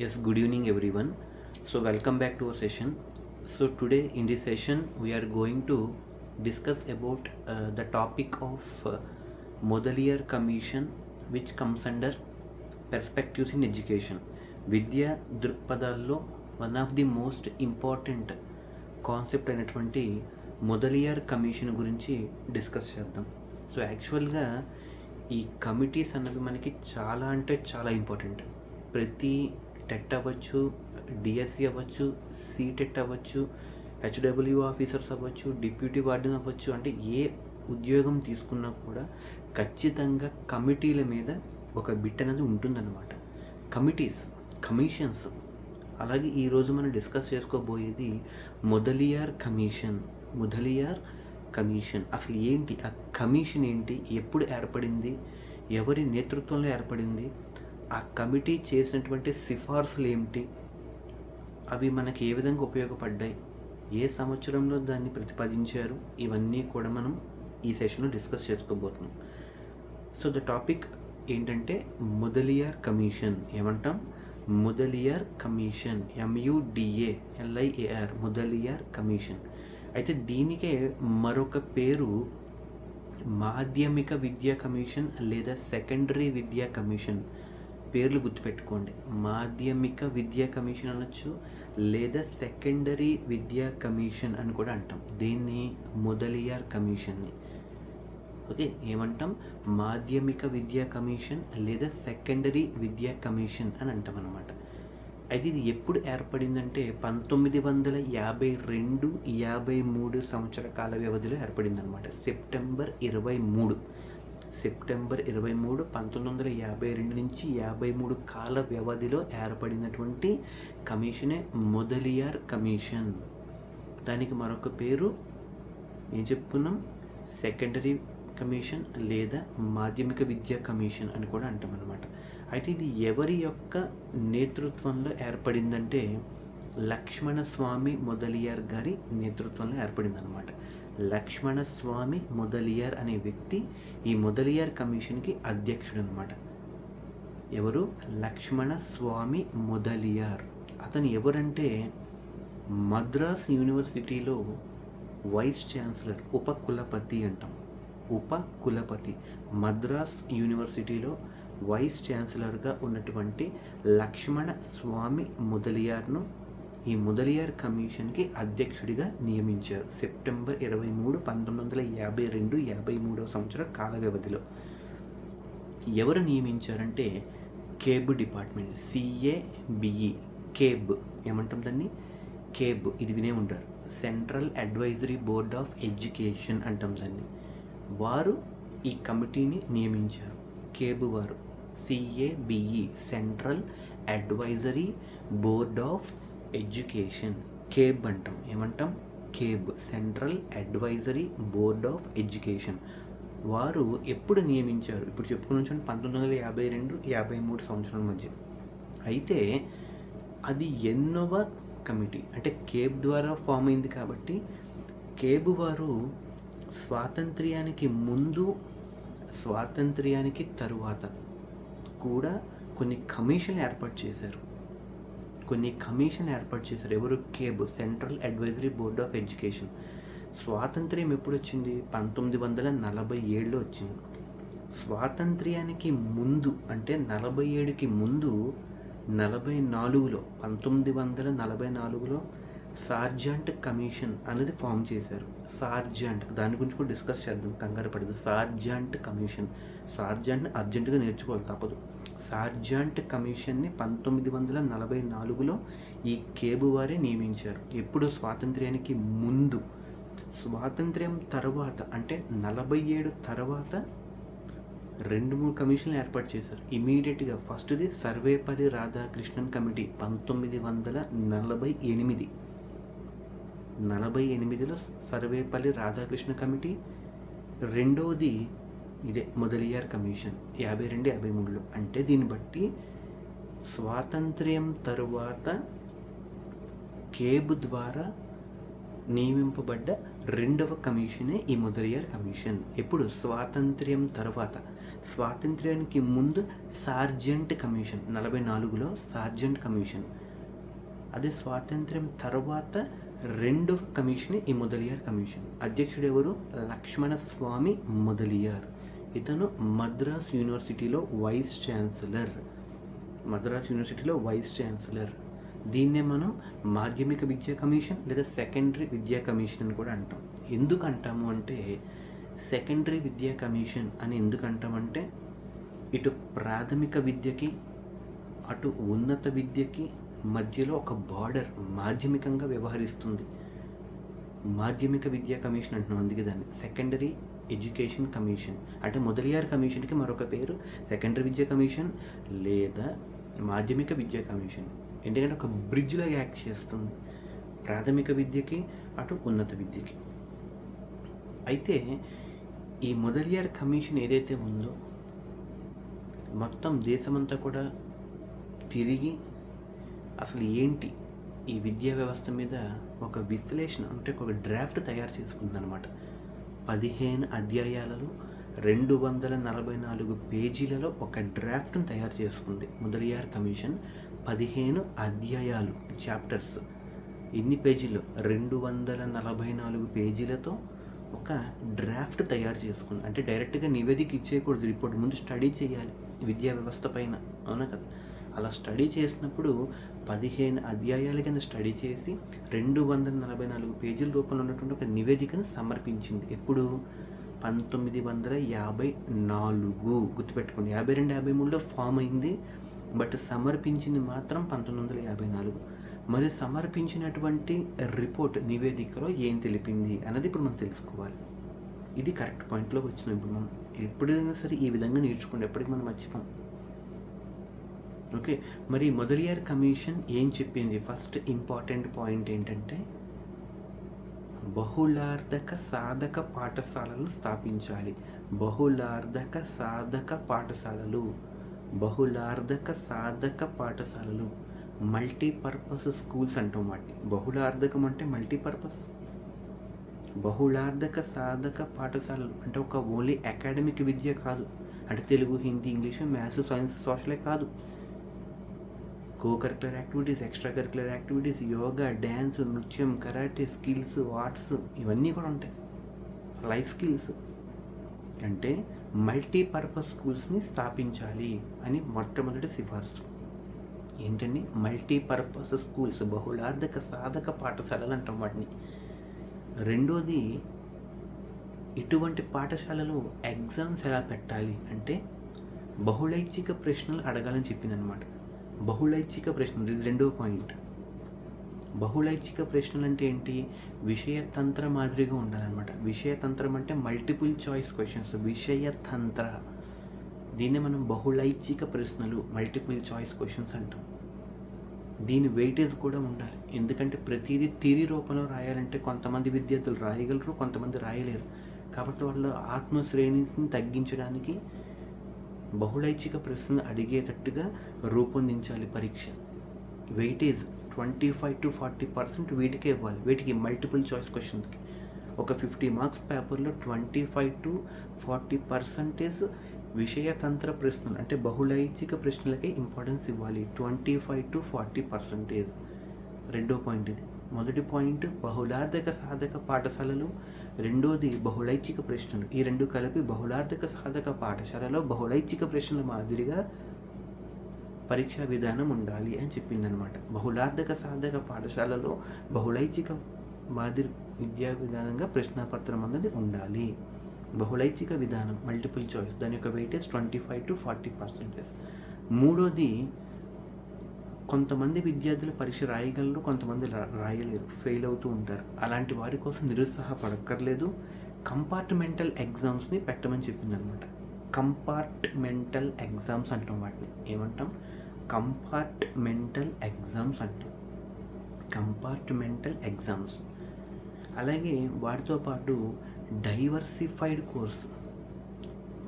Yes, good evening everyone. So, welcome back to our session. So, today in this session, we are going to discuss about uh, the topic of uh, Modelier Commission, which comes under Perspectives in Education. విద్యా దృక్పథాల్లో one of the most important concept అయినటువంటి Mudaliar commission గురించి discuss చేద్దాం so యాక్చువల్గా ఈ committees అన్నవి మనకి చాలా అంటే చాలా ఇంపార్టెంట్ ప్రతి టెట్ అవ్వచ్చు డిఎస్సి అవ్వచ్చు సీటెట్ అవ్వచ్చు హెచ్డబ్ల్యూ ఆఫీసర్స్ అవ్వచ్చు డిప్యూటీ వార్డెన్ అవ్వచ్చు అంటే ఏ ఉద్యోగం తీసుకున్నా కూడా ఖచ్చితంగా కమిటీల మీద ఒక బిట్ అనేది ఉంటుందన్నమాట. Committees commissions. అలాగే ఈరోజు మనం డిస్కస్ చేసుకోబోయేది మొదలియార్ కమిషన్ మొదలియార్ కమిషన్. అసలు ఏంటి? ఆ కమిషన్ ఏంటి? ఎప్పుడు ఏర్పడింది? ఎవరి నేతృత్వంలో ఏర్పడింది? ఆ కమిటీ చేసినటువంటి సిఫార్సులు ఏమిటి? అవి మనకి ఏ విధంగా ఉపయోగపడ్డాయి? ఏ సంవత్సరంలో దాన్ని ప్రతిపాదించారు? ఇవన్నీ కూడా మనం ఈ సెషన్లో డిస్కస్ చేసుకోబోతున్నాం. సో ద టాపిక్ ఏంటంటే మొదలియార్ కమిషన్ ఏమంటాం? Mudaliar commission MUDA LIAR Mudaliar commission. అయితే దీనికే మరొక పేరు మాధ్యమిక విద్యా కమిషన్ లేదా సెకండరీ విద్యా కమిషన్ పేర్లు గుర్తుపెట్టుకోండి. మాధ్యమిక విద్యా కమిషన్ అనొచ్చు లేదా సెకండరీ విద్యా కమిషన్ అని కూడా అంటాం. దీన్ని మొదలియార్ కమిషన్ని ఓకే? ఏమంటాం? మాధ్యమిక విద్యా కమిషన్ లేదా సెకండరీ విద్యా కమిషన్ అని అంటాం అనమాట అయితే ఇది ఎప్పుడు ఏర్పడిందంటే పంతొమ్మిది వందల యాభై రెండు యాభై మూడు సంవత్సర కాల వ్యవధిలో ఏర్పడింది అనమాట సెప్టెంబర్ ఇరవై మూడు. సెప్టెంబర్ ఇరవై మూడు పంతొమ్మిది వందల యాభై రెండు నుంచి యాభై మూడు కాల వ్యవధిలో ఏర్పడినటువంటి కమిషనే మొదలియార్ కమిషన్. దానికి మరొక పేరు ఏం చెప్పుకున్నాం? సెకండరీ కమిషన్ లేదా మాధ్యమిక విద్యా కమిషన్ అని కూడా అంటాం అనమాట అయితే ఇది ఎవరి యొక్క నేతృత్వంలో ఏర్పడిందంటే లక్ష్మణ స్వామి మొదలియార్ గారి నేతృత్వంలో ఏర్పడింది లక్ష్మణస్వామి లక్ష్మణ మొదలియార్ అనే వ్యక్తి ఈ మొదలియార్ కమిషన్కి అధ్యక్షుడు అనమాట ఎవరు? లక్ష్మణ స్వామి మొదలియార్. అతను ఎవరంటే మద్రాస్ యూనివర్సిటీలో వైస్ ఛాన్సలర్ ఉపకులపతి అంటాం. ఉప కులపతి మద్రాస్ యూనివర్సిటీలో వైస్ ఛాన్సలర్గా ఉన్నటువంటి లక్ష్మణ స్వామి మొదలియార్ను ఈ మొదలియార్ కమిషన్కి అధ్యక్షుడిగా నియమించారు. సెప్టెంబర్ ఇరవై మూడు పంతొమ్మిది వందల యాభై రెండు యాభై మూడవ సంవత్సర కాల వ్యవధిలో. ఎవరు నియమించారంటే CABE department C A B E CABE. ఏమంటాం దాన్ని? కేబ్. ఇది వినే ఉంటారు. Central advisory board of education అంటాం దాన్ని. వారు ఈ కమిటీని నియమించారు. కేబు వారు. CABE central advisory board of education CABE అంటాం. ఏమంటాం? CABE central advisory board of education. వారు ఎప్పుడు నియమించారు? ఇప్పుడు చెప్పుకుని చూడండి పంతొమ్మిది వందల యాభై రెండు యాభై మూడు సంవత్సరాల మధ్య. అయితే అది ఎన్నవ కమిటీ? అంటే కేబ్ ద్వారా ఫామ్ అయింది కాబట్టి కేబ్ వారు స్వాతంత్ర్యానికి ముందు స్వాతంత్ర్యానికి తరువాత కూడా కొన్ని కమిషన్లు ఏర్పాటు చేశారు. కొన్ని కమిషన్ ఏర్పాటు చేశారు. ఎవరు? CABE central advisory board of education. స్వాతంత్ర్యం ఎప్పుడు వచ్చింది? పంతొమ్మిది వందల నలభై ఏడులో వచ్చింది. స్వాతంత్ర్యానికి ముందు అంటే నలభై ఏడుకి ముందు నలభై నాలుగులో పంతొమ్మిది వందల నలభై నాలుగులో సార్జెంట్ కమిషన్ అనేది ఫామ్ చేశారు. సార్జెంట్ దాని గురించి కూడా డిస్కస్ చేద్దాం. కంగారు పడదు సార్జెంట్ కమిషన్ సార్జెంట్ అర్జెంటుగా నేర్చుకోవాలి తప్పదు. సార్జెంట్ కమిషన్ని పంతొమ్మిది వందల నలభై నాలుగులో ఈ కేబు వారే నియమించారు. ఎప్పుడు? స్వాతంత్ర్యానికి ముందు. స్వాతంత్ర్యం తర్వాత అంటే నలభై ఏడు తర్వాత రెండు మూడు కమిషన్లు ఏర్పాటు చేశారు. ఇమీడియట్గా ఫస్ట్ది సర్వేపల్లి రాధాకృష్ణన్ కమిటీ పంతొమ్మిది వందల నలభై ఎనిమిది. నలభై ఎనిమిదిలో సర్వేపల్లి రాధాకృష్ణ కమిటీ రెండవది ఇదే మొదలియార్ కమిషన్ యాభై రెండు యాభై మూడులో. అంటే దీన్ని బట్టి స్వాతంత్ర్యం తరువాత కేబ్ ద్వారా నియమింపబడ్డ రెండవ కమిషనే ఈ మొదలియార్ కమిషన్. ఎప్పుడు స్వాతంత్ర్యం తర్వాత స్వాతంత్ర్యానికి ముందు సార్జెంట్ కమిషన్ నలభై నాలుగులో సార్జెంట్ కమిషన్. అదే స్వాతంత్ర్యం తర్వాత రెండవ కమిషన్ ఈ మొదలియార్ కమిషన్. అధ్యక్షుడు ఎవరు లక్ష్మణ స్వామి మొదలియార్. ఇతను మద్రాస్ యూనివర్సిటీలో వైస్ ఛాన్సలర్. మద్రాస్ యూనివర్సిటీలో వైస్ ఛాన్సలర్. దీన్నే మనం మాధ్యమిక విద్యా కమిషన్ లేదా సెకండరీ విద్యా కమిషన్ అని కూడా అంటాం. ఎందుకు అంటాము అంటే సెకండరీ విద్యా కమిషన్ అని ఎందుకు అంటామంటే ఇటు ప్రాథమిక విద్యకి అటు ఉన్నత విద్యకి మధ్యలో ఒక బార్డర్ మాధ్యమికంగా వ్యవహరిస్తుంది. మాధ్యమిక విద్యా కమిషన్ అంటున్నాం అందుకే దాన్ని. Secondary education commission. అంటే మొదలియార్ కమిషన్కి మరొక పేరు సెకండరీ విద్యా కమిషన్ లేదా మాధ్యమిక విద్యా కమిషన్. ఎందుకంటే ఒక బ్రిడ్జ్లో యాక్ట్ చేస్తుంది. ప్రాథమిక విద్యకి అటు ఉన్నత విద్యకి. అయితే ఈ మొదలియార్ కమిషన్ ఏదైతే ఉందో మొత్తం దేశమంతా కూడా తిరిగి అసలు ఏంటి ఈ విద్యా వ్యవస్థ మీద ఒక విశ్లేషణ అంటే ఒక డ్రాఫ్ట్ తయారు చేసుకుందనమాట పదిహేను అధ్యాయాలలో రెండు వందల నలభై నాలుగు పేజీలలో ఒక డ్రాఫ్ట్ను తయారు చేసుకుంది. ముదలియార్ కమిషన్ పదిహేను అధ్యాయాలు చాప్టర్స్ ఎన్ని పేజీలు? రెండు వందల నలభై నాలుగు పేజీలతో ఒక డ్రాఫ్ట్ తయారు చేసుకుంది. అంటే డైరెక్ట్గా నివేదిక ఇచ్చేయకూడదు. రిపోర్ట్ ముందు స్టడీ చేయాలి. విద్యా వ్యవస్థ పైన. అవునా కదా? అలా స్టడీ చేసినప్పుడు పదిహేను అధ్యాయాల కింద స్టడీ చేసి రెండు వందల నలభై నాలుగు పేజీల రూపంలో ఉన్నటువంటి ఒక నివేదికను సమర్పించింది. ఎప్పుడు? పంతొమ్మిది వందల యాభై నాలుగు. గుర్తుపెట్టుకోండి యాభై రెండు యాభై మూడులో ఫామ్ అయింది బట్ సమర్పించింది మాత్రం పంతొమ్మిది వందల యాభై నాలుగు. మరి సమర్పించినటువంటి రిపోర్ట్ నివేదికలో ఏం తెలిపింది అన్నది ఇప్పుడు మనం తెలుసుకోవాలి. ఇది కరెక్ట్ పాయింట్లోకి వచ్చిన ఇప్పుడు మనం ఎప్పుడైనా సరే ఈ విధంగా నేర్చుకోండి ఎప్పటికీ మనం మర్చిపోం. ఓకే మరి మొదలియార్ కమిషన్ ఏం చెప్పింది? ఫస్ట్ ఇంపార్టెంట్ పాయింట్ ఏంటంటే బహుళార్థక సాధక పాఠశాలలు స్థాపించాలి. బహుళార్థక సాధక పాఠశాలలు. బహుళార్థక సాధక పాఠశాలలు. మల్టీపర్పస్ స్కూల్స్ అంటాం వాటిని. బహుళార్థకం అంటే మల్టీపర్పస్ బహుళార్థక సాధక పాఠశాలలు అంటే ఒక ఓన్లీ అకాడమిక్ విద్య కాదు. అంటే Telugu Hindi English maths science సోషలే కాదు. Co curricular activities extra curricular activities yoga dance నృత్యం కరాటే స్కిల్స్ ఆర్ట్స్ ఇవన్నీ కూడా ఉంటాయి. Life skills. అంటే మల్టీపర్పస్ స్కూల్స్ని స్థాపించాలి అని మొట్టమొదటి సిఫార్సు. ఏంటండి? మల్టీపర్పస్ స్కూల్స్ బహుళార్థక సాధక పాఠశాలలు అంటాం వాటిని. రెండోది ఇటువంటి పాఠశాలలో ఎగ్జామ్స్ ఎలా పెట్టాలి అంటే బహుళైచ్ఛిక ప్రశ్నలు అడగాలని చెప్పిందనమాట బహుళైచ్ఛిక ప్రశ్నలు ఇది రెండో పాయింట్. బహుళైచ్ఛిక ప్రశ్నలు అంటే ఏంటి? విషయతంత్ర మాదిరిగా ఉండాలన్నమాట. విషయతంత్రం అంటే మల్టిపుల్ చాయిస్ క్వశ్చన్స్ విషయతంత్ర. దీన్ని మనం బహుళైచ్ఛిక ప్రశ్నలు మల్టిపుల్ చాయిస్ క్వశ్చన్స్ అంటాం. దీని వెయిటేజ్ కూడా ఉండాలి. ఎందుకంటే ప్రతిదీ తీరి రూపంలో రాయాలంటే కొంతమంది విద్యార్థులు రాయగలరు కొంతమంది రాయలేరు. కాబట్టి వాళ్ళ ఆత్మశ్రేణిని తగ్గించడానికి బహుళైచ్ఛిక ప్రశ్న అడిగేటట్టుగా రూపొందించాలి పరీక్ష. Weightage twenty five to forty percent వీటికే ఇవ్వాలి. వీటికి మల్టిపుల్ చాయిస్ క్వశ్చన్స్కి ఒక ఫిఫ్టీ మార్క్స్ పేపర్లో twenty five to forty percentage విషయతంత్ర ప్రశ్నలు అంటే బహుళైచ్ఛిక ప్రశ్నలకే ఇంపార్టెన్స్ ఇవ్వాలి. Twenty five to forty percentage రెండో పాయింట్ ఇది. మొదటి పాయింట్ బహుళార్థక సాధక పాఠశాలలు రెండోది బహుళైచ్ఛిక ప్రశ్నలు. ఈ రెండు కలిపి బహుళార్థక సాధక పాఠశాలలో బహుళైచ్ఛిక ప్రశ్నల మాదిరిగా పరీక్షా విధానం ఉండాలి అని చెప్పిందనమాట బహుళార్థక సాధక పాఠశాలలో బహుళైచ్ఛిక మాదిరి విద్యా విధానంగా ప్రశ్నాపత్రం అన్నది ఉండాలి. బహుళైచ్ఛిక విధానం మల్టిపుల్ చాయిస్ దాని యొక్క weightage twenty five to forty percentage మూడోది కొంతమంది విద్యార్థులు పరీక్ష రాయగలరు కొంతమంది రాయలేరు ఫెయిల్ అవుతూ ఉంటారు. అలాంటి వారి కోసం నిరుత్సాహపడక్కర్లేదు. కంపార్ట్మెంటల్ ఎగ్జామ్స్ని పెట్టమని చెప్పిందనమాట. కంపార్ట్మెంటల్ ఎగ్జామ్స్ అంటాం వాటిని. ఏమంటాం? కంపార్ట్మెంటల్ ఎగ్జామ్స్ అంటాం. Compartmental exams. అలాగే వాటితో పాటు డైవర్సిఫైడ్ కోర్స్.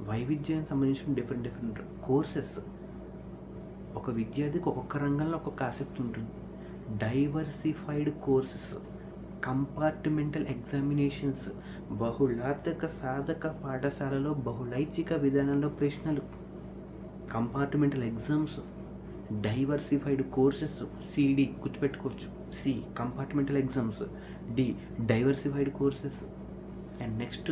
వైవిధ్యానికి సంబంధించిన డిఫరెంట్ డిఫరెంట్ కోర్సెస్. ఒక విద్యార్థికి ఒక్కొక్క రంగంలో ఒక్కొక్క ఆసక్తి ఉంటుంది. డైవర్సిఫైడ్ కోర్సెస్ కంపార్ట్మెంటల్ ఎగ్జామినేషన్స్ బహుళార్థక సాధక పాఠశాలలో బహుళైచ్ఛిక విధానంలో ప్రశ్నలు. Compartmental exams diversified courses CD గుర్తుపెట్టుకోవచ్చు. C compartmental exams D diversified courses and next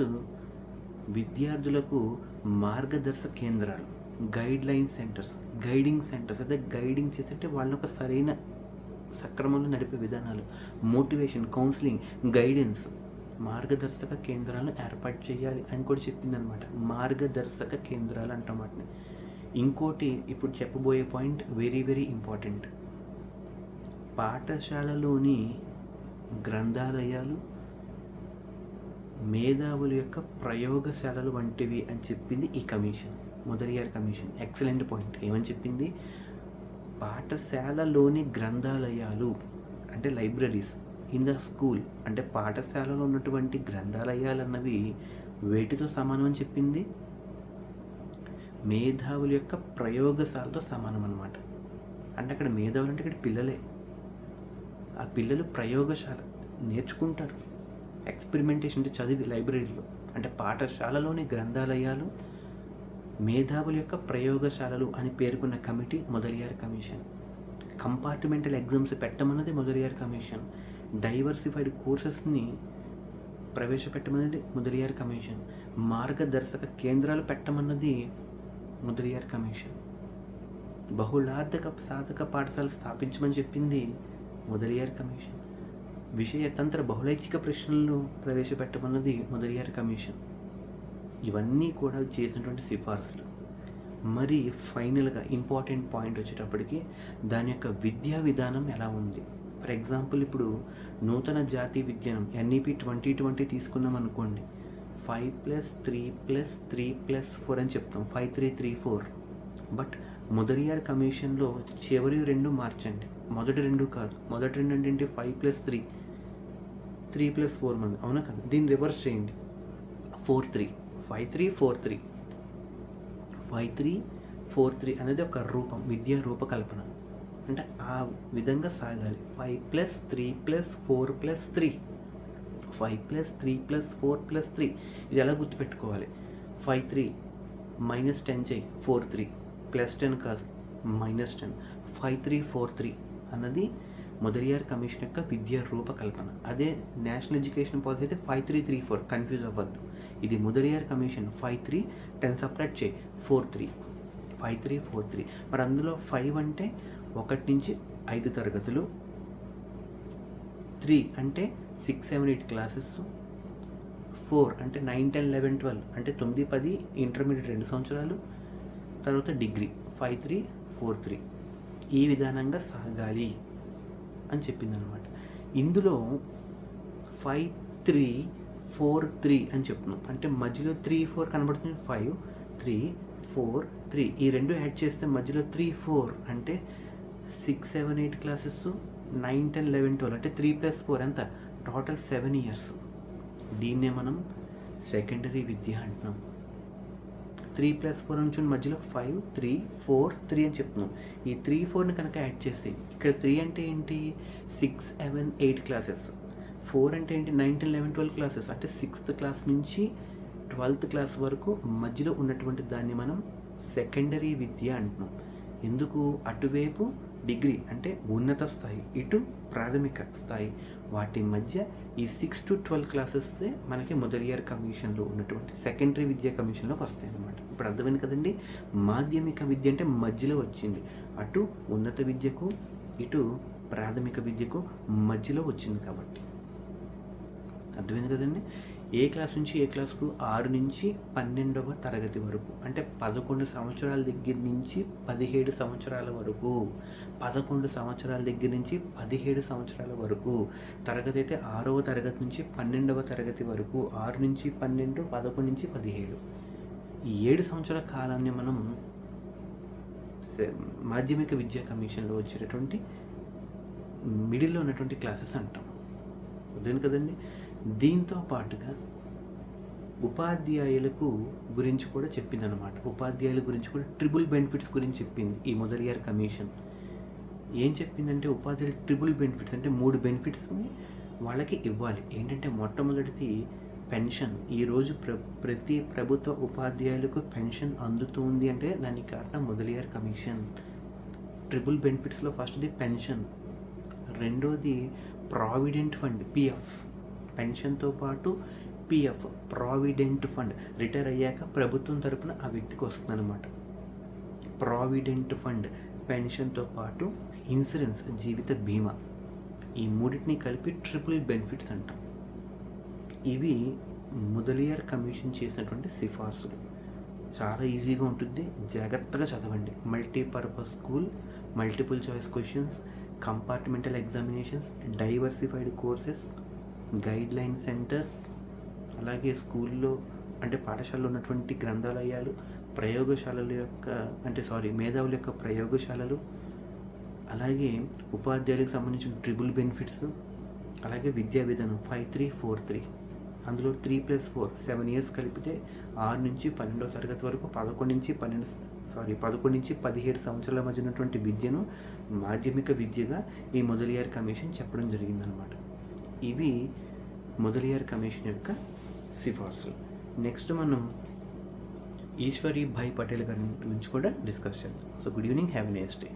విద్యార్థులకు మార్గదర్శక కేంద్రాలు. గైడ్లైన్ సెంటర్స్ గైడింగ్ సెంటర్స్ అదే గైడింగ్ చేసేటే వాళ్ళని ఒక సరైన సక్రమంలో నడిపే విధానాలు మోటివేషన్ కౌన్సిలింగ్ గైడెన్స్ మార్గదర్శక కేంద్రాలను ఏర్పాటు చేయాలి అని కూడా చెప్పిందనమాట మార్గదర్శక కేంద్రాలు అంటాం వాటిని ఇంకోటి ఇప్పుడు చెప్పబోయే పాయింట్ వెరీ వెరీ ఇంపార్టెంట్ పాఠశాలలోని గ్రంథాలయాలు మేధావుల యొక్క ప్రయోగశాలలు వంటివి అని చెప్పింది ఈ commission Mudaliar commission. Excellent point ఏమని చెప్పింది? పాఠశాలలోని గ్రంథాలయాలు అంటే లైబ్రరీస్ ఇన్ ద స్కూల్ అంటే పాఠశాలలో ఉన్నటువంటి గ్రంథాలయాలు అన్నవి వేటితో సమానం అని చెప్పింది? మేధావుల యొక్క ప్రయోగశాలతో సమానం అనమాట అంటే అక్కడ మేధావులు అంటే ఇక్కడ పిల్లలే. ఆ పిల్లలు ప్రయోగశాల నేర్చుకుంటారు. ఎక్స్పెరిమెంటేషన్ అంటే చదివి లైబ్రరీలో అంటే పాఠశాలలోని గ్రంథాలయాలు మేధావుల యొక్క ప్రయోగశాలలు అని పేర్కొన్న committee Mudaliar commission. Compartmental exams పెట్టమన్నది Mudaliar commission. Diversified కోర్సెస్ని ప్రవేశపెట్టమన్నది మొదలియార్ కమిషన్. మార్గదర్శక కేంద్రాలు పెట్టమన్నది మొదలియార్ కమిషన్. బహుళార్థక సాధక పాఠశాల స్థాపించమని చెప్పింది మొదలియార్ కమిషన్. విషయతంత్ర బహుళైచ్ఛిక ప్రశ్నలను ప్రవేశపెట్టమన్నది మొదలియార్ కమిషన్. ఇవన్నీ కూడా చేసినటువంటి సిఫార్సులు. మరి ఫైనల్గా ఇంపార్టెంట్ పాయింట్ వచ్చేటప్పటికి దాని యొక్క విద్యా విధానం ఎలా ఉంది? ఫర్ ఎగ్జాంపుల్ ఇప్పుడు నూతన జాతీయ విజ్ఞానం ఎన్ఈపి ట్వంటీ ట్వంటీ తీసుకున్నాం అనుకోండి. Five plus three plus three plus four అని చెప్తాం. Five three three four. But Mudaliar కమిషన్లో చివరి రెండు మార్చండి. మొదటి రెండు కాదు. మొదటి రెండు అంటే five plus three. Three plus four మంది. అవునా కదా? దీన్ని రివర్స్ చేయండి. Four three. Five three four three. Five three four three అనేది ఒక రూపం విద్యా రూపకల్పన. అంటే ఆ విధంగా సాగాలి. Five plus three plus four plus three. Five plus three plus four plus three. ఇది ఎలా గుర్తుపెట్టుకోవాలి? ఫైవ్ త్రీ మైనస్ టెన్ చేయి. Four three. ప్లస్ టెన్ కాదు minus ten. Five three four three అన్నది మొదలియార్ కమిషన్ యొక్క విద్యా రూపకల్పన. అదే నేషనల్ ఎడ్యుకేషన్ పాలసీ అయితే five three three four. Confuse అవ్వద్దు. ఇది Mudaliar commission five three ten separate చేయి. Four three. Five three four three. మరి అందులో ఫైవ్ అంటే ఒకటి నుంచి ఐదు తరగతులు. త్రీ అంటే six seven eight classes. Four అంటే నైన్ టెన్ లెవెన్ ట్వెల్వ్ అంటే తొమ్మిది పది ఇంటర్మీడియట్ రెండు సంవత్సరాలు. తర్వాత degree five three four three. ఈ విధానంగా సాగాలి. అని చెప్పింది అనమాట ఇందులో ఫైవ్ త్రీ ఫోర్ త్రీ అని చెప్తున్నాం. అంటే మధ్యలో త్రీ ఫోర్ కనబడుతుంది ఫైవ్ త్రీ ఫోర్ త్రీ ఈ రెండు యాడ్ చేస్తే మధ్యలో త్రీ ఫోర్ అంటే six seven eight classes nine ten eleven twelve అంటే త్రీ ప్లస్ ఫోర్ ఎంత? టోటల్ సెవెన్ ఇయర్స్ దీన్నే మనం సెకండరీ విద్య అంటున్నాం. త్రీ ప్లస్ ఫోర్ నుంచి మధ్యలో ఫైవ్ త్రీ ఫోర్ త్రీ అని చెప్తున్నాం. ఈ త్రీ ఫోర్ని కనుక యాడ్ చేస్తే ఇక్కడ త్రీ అంటే ఏంటి? Six seven eight classes. Four అంటే ఏంటి? Nine ten eleven twelve classes. అంటే సిక్స్త్ క్లాస్ నుంచి ట్వెల్త్ క్లాస్ వరకు మధ్యలో ఉన్నటువంటి దాన్ని మనం సెకండరీ విద్య అంటున్నాం. ఎందుకు? అటువైపు డిగ్రీ అంటే ఉన్నత స్థాయి ఇటు ప్రాథమిక స్థాయి. వాటి మధ్య ఈ సిక్స్ టు ట్వెల్వ్ క్లాసెస్సే మనకి మొదలియర్ కమిషన్లో ఉన్నటువంటి సెకండరీ విద్యా కమిషన్లోకి వస్తాయి అన్నమాట ఇప్పుడు అర్థమైంది కదండి? మాధ్యమిక విద్య అంటే మధ్యలో వచ్చింది. అటు ఉన్నత విద్యకు ఇటు ప్రాథమిక విద్యకు మధ్యలో వచ్చింది కాబట్టి. అర్థమైంది కదండి? ఏ క్లాస్ నుంచి ఏ క్లాస్కు? ఆరు నుంచి పన్నెండవ తరగతి వరకు. అంటే పదకొండు సంవత్సరాల దగ్గర నుంచి పదిహేడు సంవత్సరాల వరకు. పదకొండు సంవత్సరాల దగ్గర నుంచి పదిహేడు సంవత్సరాల వరకు. తరగతి అయితే ఆరవ తరగతి నుంచి పన్నెండవ తరగతి వరకు. ఆరు నుంచి పన్నెండు పదకొండు నుంచి పదిహేడు. ఈ ఏడు సంవత్సరాల కాలాన్ని మనం మాధ్యమిక విద్యా కమిషన్లో వచ్చేటటువంటి మిడిల్లో ఉన్నటువంటి క్లాసెస్ అంటాం. అదేను కదండి? దీంతో పాటుగా ఉపాధ్యాయులకు గురించి కూడా చెప్పిందనమాట ఉపాధ్యాయుల గురించి కూడా ట్రిపుల్ బెనిఫిట్స్ గురించి చెప్పింది ఈ మొదలియార్ కమిషన్. ఏం చెప్పిందంటే ఉపాధ్యాయులు ట్రిపుల్ బెనిఫిట్స్ అంటే మూడు బెనిఫిట్స్ని వాళ్ళకి ఇవ్వాలి. ఏంటంటే మొట్టమొదటిది పెన్షన్. ఈరోజు ప్ర ప్రతి ప్రభుత్వ ఉపాధ్యాయులకు పెన్షన్ అందుతుంది అంటే దానికి కారణం మొదలియార్ కమిషన్. ట్రిపుల్ బెనిఫిట్స్లో ఫస్ట్ది పెన్షన్. రెండోది ప్రావిడెంట్ ఫండ్ పిఎఫ్. పెన్షన్తో పాటు పిఎఫ్ ప్రావిడెంట్ ఫండ్ రిటైర్ అయ్యాక ప్రభుత్వం తరపున ఆ వ్యక్తికి వస్తుందన్నమాట. ప్రావిడెంట్ ఫండ్ పెన్షన్తో పాటు ఇన్సూరెన్స్ జీవిత బీమా ఈ మూడింటిని కలిపి ట్రిపుల్ బెనిఫిట్స్ అంటాం. ఇవి ముదలియర్ కమిషన్ చేసినటువంటి సిఫార్సులు. చాలా ఈజీగా ఉంటుంది. జాగ్రత్తగా చదవండి. Multipurpose school multiple choice questions compartmental examinations diversified courses guide line centres అలాగే స్కూల్లో అంటే పాఠశాలలో ఉన్నటువంటి గ్రంథాలయాలు ప్రయోగశాలల యొక్క అంటే సారీ మేధావుల యొక్క ప్రయోగశాలలు అలాగే ఉపాధ్యాయులకు సంబంధించిన ట్రిబుల్ బెనిఫిట్స్ అలాగే విద్యా విధానం ఫైవ్ త్రీ ఫోర్ త్రీ. అందులో three plus four seven years కలిపితే ఆరు నుంచి పన్నెండవ తరగతి వరకు పదకొండు నుంచి పన్నెండు సారీ పదకొండు నుంచి పదిహేడు సంవత్సరాల మధ్య ఉన్నటువంటి విద్యను మాధ్యమిక విద్యగా ఈ మొదలియార్ కమిషన్ చెప్పడం జరిగిందనమాట. ఇవి మొదలియార్ కమిషన్ యొక్క సిఫార్సులు. నెక్స్ట్ మనం ఈశ్వరి భాయ్ పటేల్ గారి గురించి కూడా డిస్కస్ చేద్దాం. So good evening have next nice day